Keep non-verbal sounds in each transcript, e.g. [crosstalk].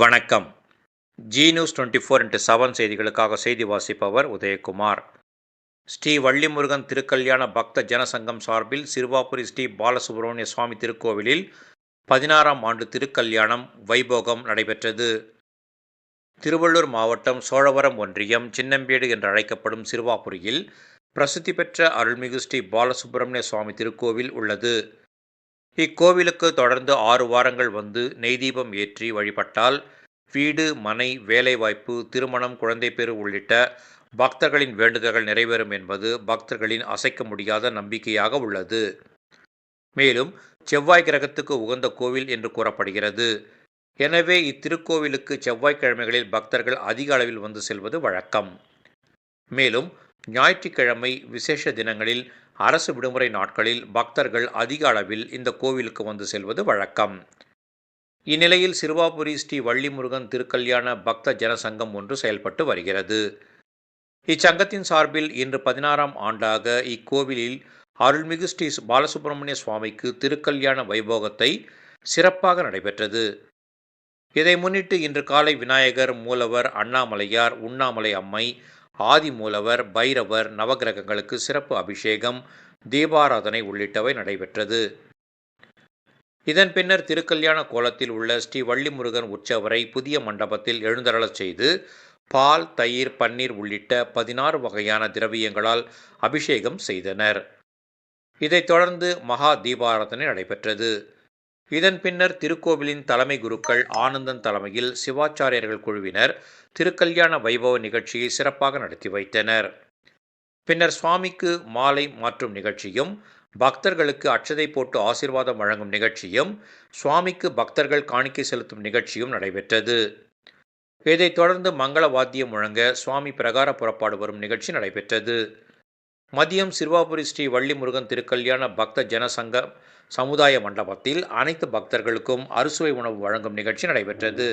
வணக்கம். Zee news twenty four into seven செய்திகளுக்காக செய்தி வாசிப்பவர் உதயகுமார். ஸ்ரீ வள்ளிமுருகன் திருக்கல்யாண பக்த ஜனசங்கம் சார்பில் சிறுவாபுரி ஸ்ரீ பாலசுப்ரமணிய சுவாமி திருக்கோவிலில் பதினாறாம் ஆண்டு திருக்கல்யாணம் வைபோகம் நடைபெற்றது. திருவள்ளூர் மாவட்டம் சோழவரம் ஒன்றியம் சின்னம்பேடு என்று அழைக்கப்படும் சிறுவாபுரியில் பிரசித்தி பெற்ற அருள்மிகு ஸ்ரீ பாலசுப்ரமணிய சுவாமி திருக்கோவில் உள்ளது. இக்கோவிலுக்கு தொடர்ந்து ஆறு வாரங்கள் வந்து நெய் தீபம் ஏற்றி வழிபட்டால் வீடு மனை வேலைவாய்ப்பு திருமணம் குழந்தைப்பேறு உள்ளிட்ட பக்தர்களின் வேண்டுதல்கள் நிறைவேறும் என்பது பக்தர்களின் அசைக்க முடியாத நம்பிக்கையாக உள்ளது. மேலும் செவ்வாய் கிரகத்துக்கு உகந்த கோவில் என்று கூறப்படுகிறது. எனவே இத்திருக்கோவிலுக்கு செவ்வாய்க்கிழமைகளில் பக்தர்கள் அதிக அளவில் வந்து செல்வது வழக்கம். மேலும் ஞாயிற்றுக்கிழமை விசேஷ தினங்களில் அரசு விடுமுறை நாட்களில் பக்தர்கள் அதிக அளவில் இந்த கோவிலுக்கு வந்து செல்வது வழக்கம். இந்நிலையில் சிறுவாபுரி ஸ்ரீ வள்ளிமுருகன் திருக்கல்யாண பக்த ஜனசங்கம் ஒன்று செயல்பட்டு வருகிறது. இச்சங்கத்தின் சார்பில் இன்று பதினாறாம் ஆண்டாக இக்கோவிலில் அருள்மிகு ஸ்ரீ பாலசுப்பிரமணிய சுவாமிக்கு திருக்கல்யாண வைபோகத்தை சிறப்பாக நடைபெற்றது. இதை முன்னிட்டு இன்று காலை விநாயகர் மூலவர் அண்ணாமலையார் உண்ணாமலை அம்மை ஆதிமூலவர் பைரவர் நவகிரகங்களுக்கு சிறப்பு அபிஷேகம் தீபாராதனை உள்ளிட்டவை நடைபெற்றது. இதன் பின்னர் திருக்கல்யாண கோலத்தில் உள்ள ஸ்ரீ வள்ளிமுருகன் உற்சவரை புதிய மண்டபத்தில் எழுந்தருளச் செய்து பால் தயிர் பன்னீர் உள்ளிட்ட பதினாறு வகையான திரவியங்களால் அபிஷேகம் செய்தனர். இதைத் தொடர்ந்து மகா தீபாராதனை நடைபெற்றது. இதன் பின்னர் திருக்கோவிலின் தலைமை குருக்கள் ஆனந்தன் தலைமையில் சிவாச்சாரியர்கள் குழுவினர் திருக்கல்யாண வைபவ நிகழ்ச்சியை சிறப்பாக நடத்தி வைத்தனர். பின்னர் சுவாமிக்கு மாலை மாற்றும் நிகழ்ச்சியும் பக்தர்களுக்கு அச்சதை போட்டு ஆசிர்வாதம் வழங்கும் நிகழ்ச்சியும் சுவாமிக்கு பக்தர்கள் காணிக்கை செலுத்தும் நிகழ்ச்சியும் நடைபெற்றது. இதைத் தொடர்ந்து மங்கள வாத்தியம் முழங்க சுவாமி பிரகார புறப்பாடு வரும் நிகழ்ச்சி நடைபெற்றது. மதியம் சிறுவாபுரி ஸ்ரீ வள்ளிமுருகன் திருக்கல்யாண பக்த ஜனசங்க சமுதாய மண்டபத்தில் அனைத்து பக்தர்களுக்கும் அறுசுவை உணவு வழங்கும் நிகழ்ச்சி நடைபெற்றது.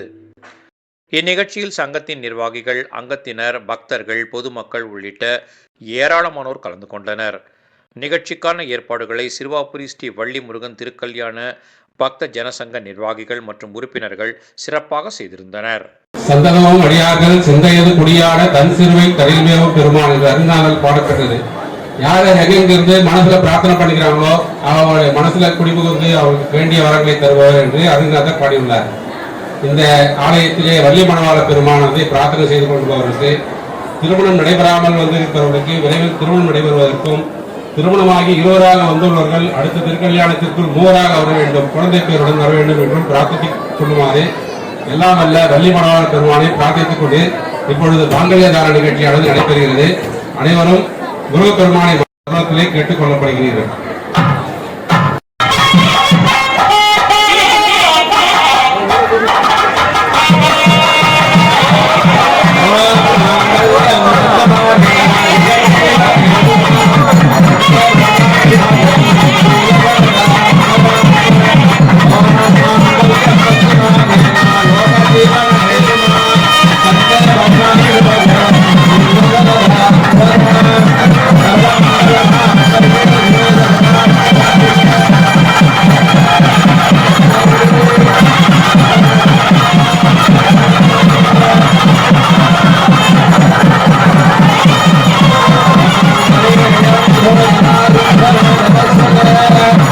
இந்நிகழ்ச்சியில் சங்கத்தின் நிர்வாகிகள் அங்கத்தினர் பக்தர்கள் பொதுமக்கள் உள்ளிட்ட ஏராளமானோர் கலந்து கொண்டனர். நிகழ்ச்சிக்கான ஏற்பாடுகளை சிறுவாபுரி ஸ்ரீ வள்ளிமுருகன் திருக்கல்யாண பக்த ஜனசங்க நிர்வாகிகள் மற்றும் உறுப்பினர்கள் சிறப்பாக செய்திருந்தனர். சந்தனமும் அடியார்கள் சிந்தையது குடியாட தன் சிறுவை தரில்மேவும் பெருமான் என்று பாடப்பட்டது யாரு எங்கிருந்து மனசுல பிரார்த்தனை பண்ணிக்கிறாங்களோ அவங்களுடைய மனசுல குடிபுகுந்து அவங்களுக்கு வேண்டிய வரங்களை தருவார் என்று அருந்தாதர் பாடியுள்ளார். இந்த ஆலயத்திலே வள்ளி மணவாள பெருமானது பிரார்த்தனை செய்து கொள்பவர்களுக்கு திருமணம் நடைபெறாமல் வந்திருப்பவர்களுக்கு விரைவில் திருமணம் நடைபெறுவதற்கும் திருமணமாகி இருவராக வந்துள்ளவர்கள் அடுத்த திருக்கல்யாணத்திற்குள் மூவராக வர வேண்டும் குழந்தை பேருடன் வர வேண்டும் என்றும் பிரார்த்தித்துக் கொள்ளுமாறு எல்லாம் அல்ல வள்ளி மணவாள பெருமானை பிரார்த்தித்துக் கொண்டு இப்பொழுது மாங்கல்யதார நிகழ்ச்சியானது நடைபெறுகிறது. அனைவரும் முருகப்பெருமானை மரணத்திலே கேட்டுக் கொள்ளப்படுகிறீர்கள். Amen. [laughs]